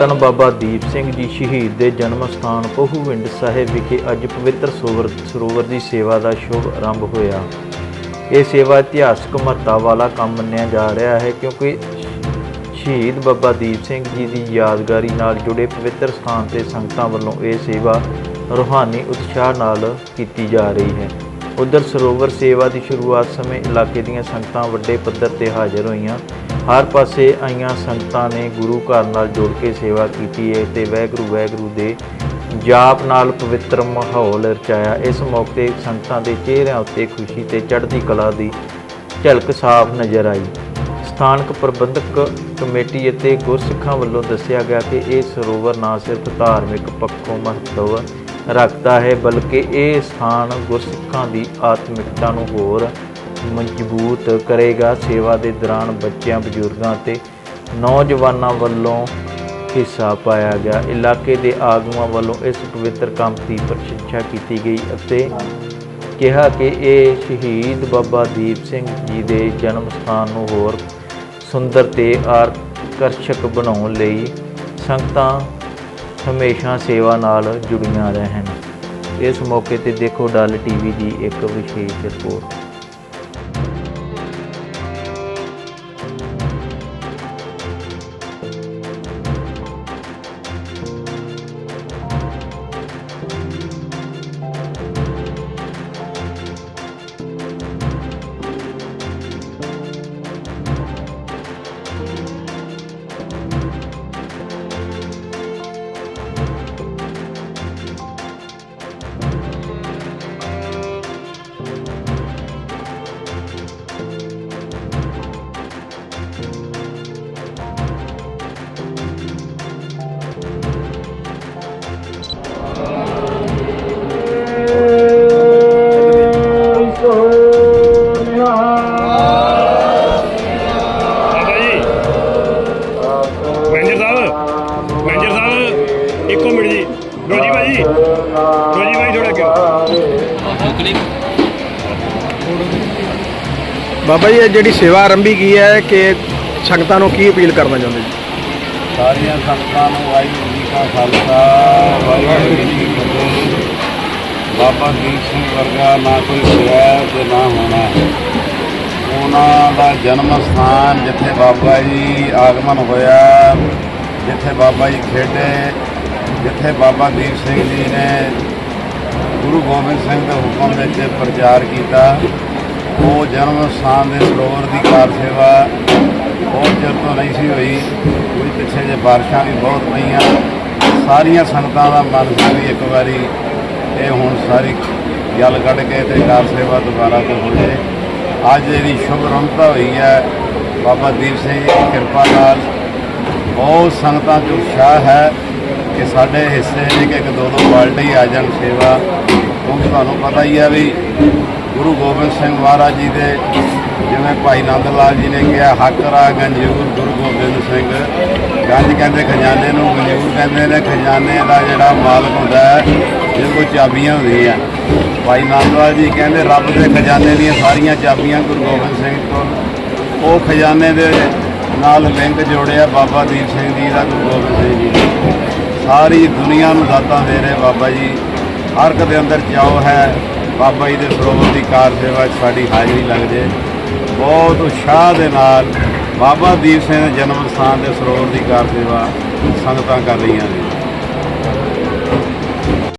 ਧੰਨ ਬਾਬਾ ਦੀਪ ਸਿੰਘ ਜੀ ਸ਼ਹੀਦ ਦੇ ਜਨਮ ਸਥਾਨ ਪਹੂਵਿੰਡ ਸਾਹਿਬ ਵਿਖੇ ਅੱਜ ਪਵਿੱਤਰ ਸਰੋਵਰ ਸਰੋਵਰ ਦੀ ਸੇਵਾ ਦਾ ਸ਼ੁਭ ਆਰੰਭ ਹੋਇਆ। ਇਹ ਸੇਵਾ ਇਤਿਹਾਸਕ ਮਹੱਤਤਾ ਵਾਲਾ ਕੰਮ ਮੰਨਿਆ ਜਾ ਰਿਹਾ ਹੈ ਕਿਉਂਕਿ ਸ਼ਹੀਦ ਬਾਬਾ ਦੀਪ ਸਿੰਘ ਜੀ ਦੀ ਯਾਦਗਾਰੀ ਨਾਲ ਜੁੜੇ ਪਵਿੱਤਰ ਸਥਾਨ ਤੇ ਸੰਗਤਾਂ ਵੱਲੋਂ ਇਹ ਸੇਵਾ ਰੂਹਾਨੀ ਉਤਸ਼ਾਹ ਨਾਲ ਕੀਤੀ ਜਾ ਰਹੀ ਹੈ। ਉਧਰ ਸਰੋਵਰ ਸੇਵਾ ਦੀ ਸ਼ੁਰੂਆਤ ਸਮੇਂ ਇਲਾਕੇ ਦੀਆਂ ਸੰਗਤਾਂ ਵੱਡੇ ਪੱਧਰ ਤੇ ਹਾਜ਼ਰ ਹੋਈਆਂ। ਹਰ ਪਾਸੇ ਆਈਆਂ ਸੰਗਤਾਂ ਨੇ ਗੁਰੂ ਘਰ ਨਾਲ ਜੋੜ ਕੇ ਸੇਵਾ ਕੀਤੀ। ਹੈ ਤੇ ਵਾਹਿਗੁਰੂ ਵਾਹਿਗੁਰੂ ਦੇ ਜਾਪ ਨਾਲ ਪਵਿੱਤਰ ਮਾਹੌਲ ਰਚਾਇਆ। ਇਸ ਮੌਕੇ ਸੰਗਤਾਂ ਦੇ ਚਿਹਰਿਆਂ ਉੱਤੇ ਖੁਸ਼ੀ ਤੇ ਚੜ੍ਹਦੀ ਕਲਾ ਦੀ ਝਲਕ ਸਾਫ਼ ਨਜ਼ਰ ਆਈ। ਸਥਾਨਕ ਪ੍ਰਬੰਧਕ ਕਮੇਟੀ ਅਤੇ ਗੁਰਸਿੱਖਾਂ ਵੱਲੋਂ ਦੱਸਿਆ ਗਿਆ ਕਿ ਇਹ ਸਰੋਵਰ ਨਾ ਸਿਰਫ ਧਾਰਮਿਕ ਪੱਖੋਂ ਮਹੱਤਵ ਰੱਖਦਾ ਹੈ, ਬਲਕਿ ਇਹ ਸਥਾਨ ਗੁਰਸਿੱਖਾਂ ਦੀ ਆਤਮਿਕਤਾ ਨੂੰ ਹੋਰ ਮਜ਼ਬੂਤ ਕਰੇਗਾ। ਸੇਵਾ ਦੇ ਦੌਰਾਨ ਬੱਚਿਆਂ, ਬਜ਼ੁਰਗਾਂ ਅਤੇ ਨੌਜਵਾਨਾਂ ਵੱਲੋਂ ਹਿੱਸਾ ਪਾਇਆ ਗਿਆ। ਇਲਾਕੇ ਦੇ ਆਗੂਆਂ ਵੱਲੋਂ ਇਸ ਪਵਿੱਤਰ ਕੰਮ ਦੀ ਪ੍ਰਸ਼ੰਸਾ ਕੀਤੀ ਗਈ ਅਤੇ ਕਿਹਾ ਕਿ ਇਹ ਸ਼ਹੀਦ ਬਾਬਾ ਦੀਪ ਸਿੰਘ ਜੀ ਦੇ ਜਨਮ ਸਥਾਨ ਨੂੰ ਹੋਰ ਸੁੰਦਰ ਤੇ ਆਕਰਸ਼ਕ ਬਣਾਉਣ ਲਈ ਸੰਗਤਾਂ ਹਮੇਸ਼ਾ ਸੇਵਾ ਨਾਲ ਜੁੜੀਆਂ ਰਹਿਣ। ਇਸ ਮੌਕੇ ਤੇ ਦੇਖੋ ਡੱਲ ਟੀਵੀ ਦੀ ਇੱਕ ਵਿਸ਼ੇਸ਼ ਰਿਪੋਰਟ। ਮੈਨੇਜਰ ਸਾਹਿਬ ਇੱਕੋ ਮਿੰਟ ਜੀ। ਰੋਜੀ ਭਾਈ ਰੋਜੀ ਭਾਈ ਥੋੜਾ ਅੱਗੇ। ਬਾਬਾ ਜੀ ਇਹ ਜਿਹੜੀ ਸੇਵਾ ਆਰੰਭੀ ਕੀ ਹੈ ਕਿ ਸੰਗਤਾਂ ਨੂੰ ਕੀ ਅਪੀਲ ਕਰਨਾ ਚਾਹੁੰਦੇ ਜੀ? ਸਾਰੀਆਂ ਸੰਗਤਾਂ ਨੂੰ ਵਾਹਿਗੁਰੂ ਜੀ ਕਾ ਖਾਲਸਾ ਵਾਹਿਗੁਰੂ ਜੀ ਕੀ ਫਤਿਹ। ਬਾਬਾ ਦੀਪ ਸਿੰਘ ਵਰਗਾ ਨਾ ਕੋਈ ਹੋਇਆ ਤੇ ਨਾ ਹੋਣਾ। ਹੈ। ਉਹਨਾਂ ਦਾ ਜਨਮ ਸਥਾਨ ਜਿੱਥੇ ਬਾਬਾ ਜੀ ਆਗਮਨ ਹੋਇਆ ਜਿੱਥੇ ਬਾਬਾ ਜੀ ਖੇਡੇ, ਜਿੱਥੇ ਬਾਬਾ ਦੀਪ ਸਿੰਘ ਜੀ ਨੇ ਗੁਰੂ ਗੋਬਿੰਦ ਸਿੰਘ ਦੇ ਹੁਕਮ ਵਿੱਚ ਪ੍ਰਚਾਰ ਕੀਤਾ, ਉਹ ਜਨਮ ਸਥਾਨ ਦੇ ਸਰੋਵਰ ਦੀ ਕਾਰ ਸੇਵਾ ਬਹੁਤ ਚਿਰ ਤੋਂ ਨਹੀਂ ਸੀ ਹੋਈ, ਕੋਈ ਪਿੱਛੇ ਜੇ ਬਾਰਿਸ਼ਾਂ ਵੀ ਬਹੁਤ ਪਈਆਂ, ਸਾਰੀਆਂ ਸੰਗਤਾਂ ਦਾ ਮਨ ਸੀ ਵੀ ਇੱਕ ਵਾਰੀ ਇਹ ਹੁਣ ਸਾਰੀ ਗੱਲ ਕੱਢ ਕੇ ਤੇ ਕਾਰ ਸੇਵਾ ਦੁਬਾਰਾ ਤੋਂ ਹੋ ਜਾਏ। ਅੱਜ ਇਹਦੀ ਸ਼ੁਭ ਰੰਭਤਾ ਹੋਈ ਹੈ, ਬਾਬਾ ਦੀਪ ਸਿੰਘ ਜੀ ਦੀ ਕਿਰਪਾ ਨਾਲ ਬਹੁਤ ਸੰਗਤਾਂ 'ਚ ਉਤਸ਼ਾਹ ਹੈ ਕਿ ਸਾਡੇ ਹਿੱਸੇ ਨੇ ਕਿ ਇੱਕ ਦੋ ਦੋ ਬਾਲਟੀ ਆ ਜਾਣ ਸੇਵਾ। ਕਿਉਂਕਿ ਤੁਹਾਨੂੰ ਪਤਾ ਹੀ ਆ ਵੀ ਗੁਰੂ ਗੋਬਿੰਦ ਸਿੰਘ ਮਹਾਰਾਜ ਜੀ ਦੇ ਜਿਵੇਂ ਭਾਈ ਨੰਦ ਲਾਲ ਜੀ ਨੇ ਕਿਹਾ, ਹੱਕ ਹੱਕਰਾ ਗੰਜੂਰ ਗੁਰੂ ਗੋਬਿੰਦ ਸਿੰਘ। ਗੰਜ ਕਹਿੰਦੇ ਖਜ਼ਾਨੇ ਨੂੰ ਗੰਜੂਰ ਕਹਿੰਦੇ ਨੇ ਖਜ਼ਾਨੇ ਦਾ ਜਿਹੜਾ ਮਾਲਕ ਹੁੰਦਾ ਹੈ, ਜਿਹਦੇ ਕੋਲ ਚਾਬੀਆਂ ਹੁੰਦੀਆਂ। ਭਾਈ ਨੰਦ ਲਾਲ ਜੀ ਕਹਿੰਦੇ, ਰੱਬ ਦੇ ਖਜ਼ਾਨੇ ਦੀਆਂ ਸਾਰੀਆਂ ਚਾਬੀਆਂ ਗੁਰੂ ਗੋਬਿੰਦ ਸਿੰਘ ਕੋਲ। ਉਹ ਖਜ਼ਾਨੇ ਦੇ ਨਾਲ ਲਿੰਕ ਜੋੜਿਆ ਬਾਬਾ ਦੀਪ ਸਿੰਘ ਜੀ ਦਾ, ਗੁਰੂ ਗੋਬਿੰਦ ਸਿੰਘ ਜੀ ਨੇ। ਸਾਰੀ ਦੁਨੀਆ ਨੂੰ ਦਾਤਾਂ ਦੇ ਰਹੇ ਬਾਬਾ ਜੀ। ਹਰ ਇੱਕ ਦੇ ਅੰਦਰ ਚਾਉ ਹੈ, ਬਾਬਾ ਜੀ ਦੇ ਸਰੋਵਰ ਦੀ ਕਾਰ ਸੇਵਾ 'ਚ ਸਾਡੀ ਹਾਜ਼ਰੀ ਲੱਗ ਜੇ ਬਹੁਤ ਉਤਸ਼ਾਹ ਦੇ ਨਾਲ ਬਾਬਾ ਦੀਪ ਸਿੰਘ ਦੇ ਜਨਮ ਸਥਾਨ ਦੇ ਸਰੋਵਰ ਦੀ ਕਾਰ ਸੇਵਾ ਸੰਗਤਾਂ ਕਰ ਰਹੀਆਂ ਨੇ।